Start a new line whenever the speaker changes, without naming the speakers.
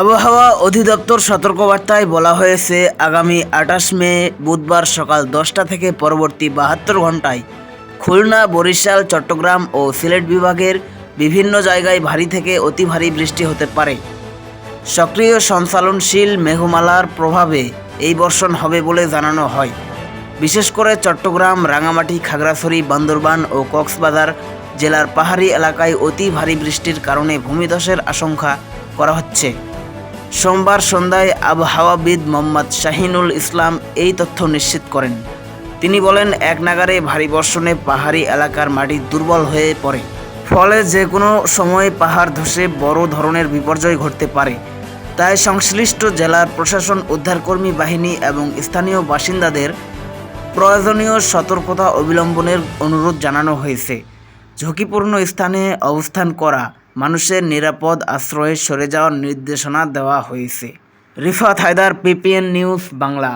আবহাওয়া অধিদপ্তর সতর্কবার্তায় বলা হয়েছে, আগামী আঠাশ মে বুধবার সকাল দশটা থেকে পরবর্তী বাহাত্তর ঘন্টায় খুলনা, বরিশাল, চট্টগ্রাম ও সিলেট বিভাগের বিভিন্ন জায়গায় ভারী থেকে অতি ভারী বৃষ্টি হতে পারে। সক্রিয় সঞ্চালনশীল মেঘমালার প্রভাবে এই বর্ষণ হবে বলে জানানো হয়। বিশেষ করে চট্টগ্রাম, রাঙামাটি, খাগড়াছড়ি, বান্দরবান ও কক্সবাজার জেলার পাহাড়ি এলাকায় অতি ভারী বৃষ্টির কারণে ভূমিধসের আশঙ্কা করা হচ্ছে। সোমবার সন্ধ্যায় আবহাওয়াবিদ মোহাম্মদ শাহিনুল ইসলাম এই তথ্য নিশ্চিত করেন। তিনি বলেন, এক নাগারে ভারী বর্ষণে পাহাড়ি এলাকার মাটি দুর্বল হয়ে পড়ে। ফলে যে কোনো সময় পাহাড় ধসে বড় ধরনের বিপর্যয় ঘটতে পারে। তাই সংশ্লিষ্ট জেলার প্রশাসন, উদ্ধারকর্মী বাহিনী এবং স্থানীয় বাসিন্দাদের প্রয়োজনীয় সতর্কতা অবলম্বনের অনুরোধ জানানো হয়েছে। ঝুঁকিপূর্ণ স্থানে অবস্থান করা মানুষের নিরাপদ আশ্রয়ে সরে যাওয়ার নির্দেশনা দেওয়া হয়েছে। Rifat Haidar PPN news Bangla.